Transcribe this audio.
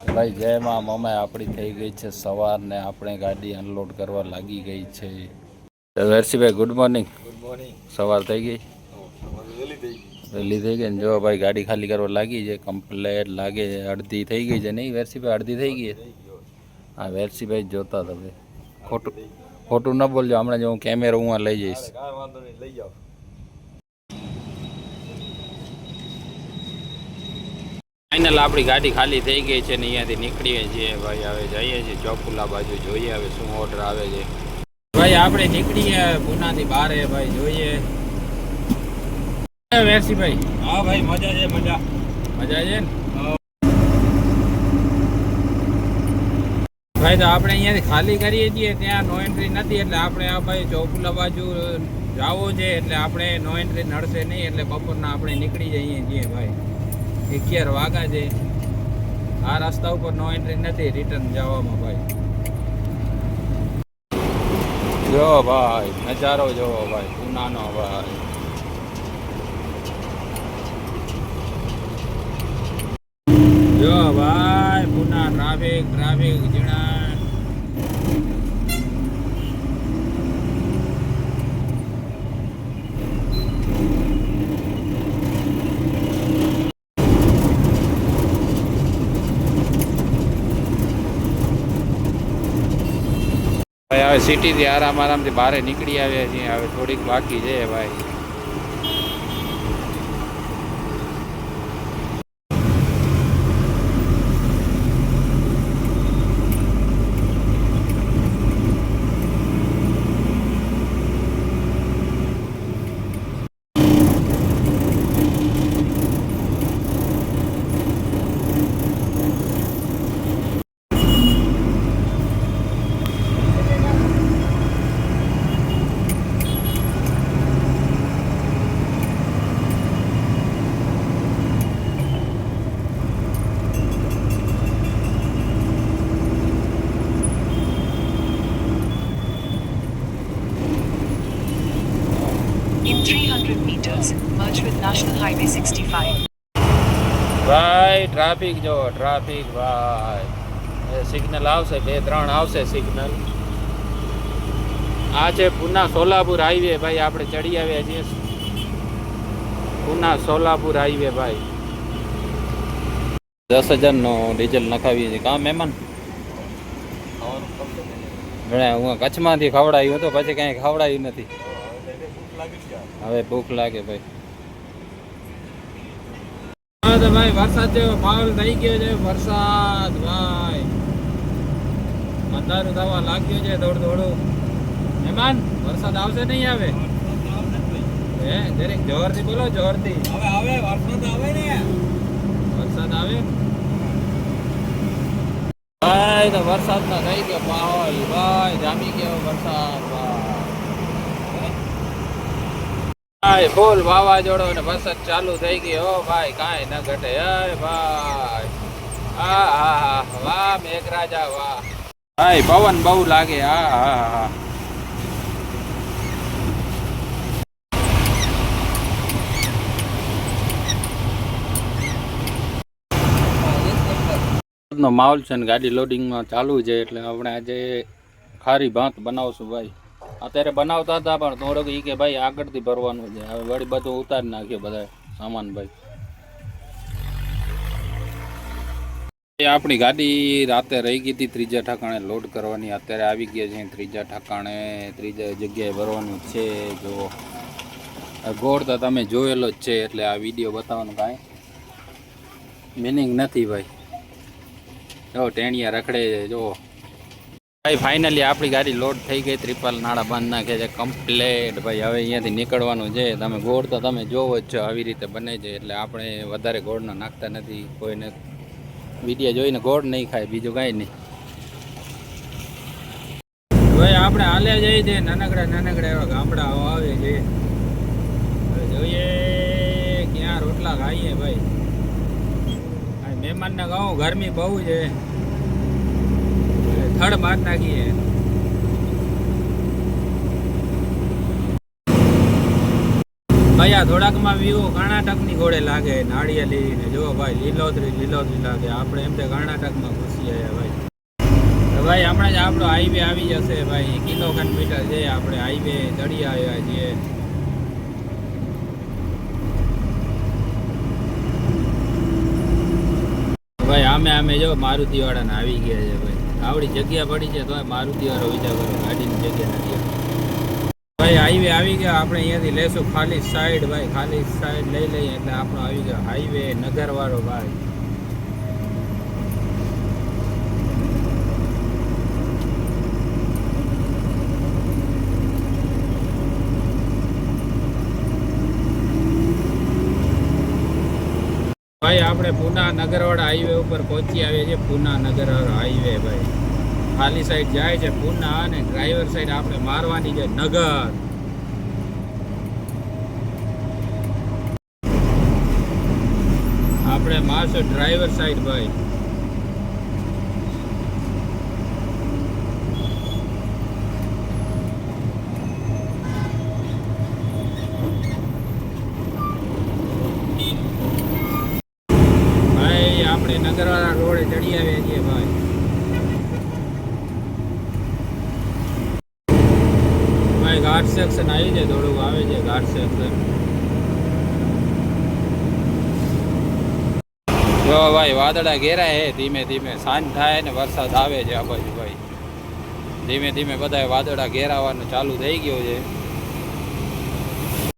ભાઈ જય માં મમાઈ આપણી થઈ ગઈ છે સવાર ને આપણે ગાડી અનલોડ કરવા લાગી ગઈ છે. Harshibhai good morning good morning સવાર થઈ ગઈ? વહેલી થઈ ગઈ. ને? જો ભાઈ ગાડી ખાલી કરવા લાગી છે કમ્પ્લેટ લાગે છે અડધી થઈ ગઈ છે નહીં વેરસીભાઈ અડધી થઈ ગઈ હા વેરસીભાઈ જોતા તમે ખોટું ખોટું ન બોલજો હમણાં જો હું કેમેરો હું લઈ જઈશ. લઈ જાઓ. ફાઇનલ આપણી ગાડી ખાલી થઈ ગઈ છે ને અહીંયાથી નીકળીએ છીએ. ભાઈ હવે જઈએ છીએ ચોકુલા બાજુ જોઈએ હવે શું ઓર્ડર આવે છે. ભાઈ આપણે નીકળીએ પુનાથી બારે ભાઈ જોઈએ. વેરસીભાઈ હા ભાઈ મજા છે મજા. મજા છે ને? ભાઈ તો આપણે અહીંયાથી ખાલી કરીએ છીએ ત્યાં નો એન્ટ્રી નથી એટલે આપણે આ ભાઈ ચોકુલા બાજુ જાવો છે એટલે આપણે નો એન્ટ્રી નડશે નહીં એટલે બપોરના આપણે નીકળી જઈએ છીએ ભાઈ. અગિયાર વાગા છે. આ રસ્તા ઉપર નો એન્ટ્રી નથી રિટર્ન જવામાં ભાઈ. જો ભાઈ, નજારો જો ભાઈ ઉનાનો ભાઈ. જો ભાઈ, પુના ટ્રાફિક ટ્રાફિક જીણા ભાઈ હવે સિટીથી આરામ આરામથી બહાર નીકળી આવ્યા છીએ. હવે થોડીક બાકી છે ભાઈ. 300 merge with National Highway 65. ભાઈ ટ્રાફિક જો ટ્રાફિક ભાઈ. સિગ્નલ આવશે બે ત્રણ આવશે સિગ્નલ આ છે પુના સોલાપુર હાઈવે ભાઈ આપણે ચડી આવ્યા છીએ. પુના સોલાપુર હાઈવે ભાઈ. દસ હજારનો ડીઝલ નખાવીએ છીએ. કાં મહેમાન? હું કચ્છમાંથી ખવડાયું હતું પછી કાંઈ ખવડાયું નથી. હવે ભૂખ લાગે ભાઈ. તો ભાઈ વરસાદ જેવો માહોલ થઈ ગયો છે. વરસાદ ભાઈ. અંધારું થવા લાગ્યું છે થોડું થોડું. મહેમાન વરસાદ આવશે નહીં આવે? હે જરીક જોરથી બોલો જોરથી. હવે આવે વરસાદ આવે ને વરસાદ આવે? ભાઈ તો વરસાદ ના થઈ ગયો માહોલ. ભાઈ જામી ગયો વરસાદ ભાઈ. ભાઈ, ફૂલ વાવાઝોડો ને વરસાદ ચાલુ થઈ ગયો હો ભાઈ, કાંઈ ન ઘટે. અરે ભાઈ. આ હા હા વાહ, મેઘરાજા, વાહ. ભાઈ, પવન બહુ લાગે. હા હા હા નો માહોલ છે ને, ગાડી લોડિંગમાં ચાલુ છે, એટલે આપણે આજે ખારી ભાત બનાવશું ભાઈ. અત્યારે બનાવતા હતા પણ થોડોક એ કે ભાઈ આગળથી ભરવાનું છે. હવે વળી બધું ઉતારી નાખ્યો બધા સામાન ભાઈ આપણી ગાડી રાતે રહી ગઈ હતી ત્રીજા ઠાકાણે લોડ કરવાની. અત્યારે આવી ગયા છે ત્રીજા ઠાકાણે. ત્રીજા જગ્યાએ ભરવાનું છે. જો ગોળ તો તમે જોયેલો જ છે, એટલે આ વીડિયો બતાવવાનું કાંઈ મિનિંગ નથી ભાઈ. જો, ટેણિયા રખડે જો. ભાઈ ફાઇનલી આપણી ગાડી લોડ થઈ ગઈ. ત્રિપાલ નાળા બાંધ નાખે છે કમ્પ્લેટ ભાઈ, હવે અહીંયાથી નીકળવાનું છે. તમે ગોળ તો તમે જોવો જ છો, આવી રીતે બને છે. એટલે આપણે વધારે ગોળનો નાખતા નથી. કોઈને વીડિયો જોઈને ગોળ નહીં ખાય, બીજું કાંઈ નહીં. ભાઈ, આપણે હાલે જઈએ છીએ. નાનકડા નાનકડા એવા ગામડા આવે છે. જોઈએ ક્યાં રોટલા ખાઈએ ભાઈ. મહેમાનને કહું, ગરમી બહુ છે. થડ માર નાખીએ. ભાઈ, આ થોડાકમાં વ્યૂ કર્ણાટકની ઘોડે લાગે નાળિયેલી ને જો ભાઈ, લીલોતરી લીલોતરી લાગે. આપણે એમ તે કર્ણાટકમાં ઘૂસી આવ્યા ભાઈ. ભાઈ, હમણાં જ આપણો હાઈવે આવી જશે ભાઈ. કિલો મીટર છે આપણે હાઈવે ચડી આવ્યા છીએ. ભાઈ, આમે આમે જો મારુતિ વાળાને આવી ગયા છે ભાઈ. આવડી જગ્યા પડી છે તો મારુતિ વાળો વિચાર કરો, ગાડીની જગ્યા નથી ભાઈ હાઈવે આવી ગયા, આપણે અહીંયાથી લેશું ખાલી સાઈડ ભાઈ, ખાલી સાઈડ લઈ લઈએ, એટલે આપણો આવી ગયો હાઈવે નગરવાળો, ભાઈ ભાઈ આપણે પૂના નગરવાળા હાઈવે ઉપર પહોંચી આવીએ છીએ. પુના નગરવાળા હાઈવે ભાઈ. ખાલી સાઈડ જાય છે પુના અને ડ્રાઈવર સાઈડ આપણે મારવાની છે નગર. આપણે મારશું ડ્રાઈવર સાઈડ ભાઈ. નગરવાળા રોડે ચડી આવ્યા છીએ ભાઈ. ભાઈ ઘાટ સેક્શન આવી છે થોડુંક, આવે છે ઘાટ સેક્શન. જો ભાઈ વાદળા ઘેરા હે ધીમે ધીમે સાંજ થાય ને વરસાદ આવે છે આ બાજુ ભાઈ. ધીમે ધીમે બધા વાદળા ઘેરાવાનું ચાલુ થઈ ગયું છે.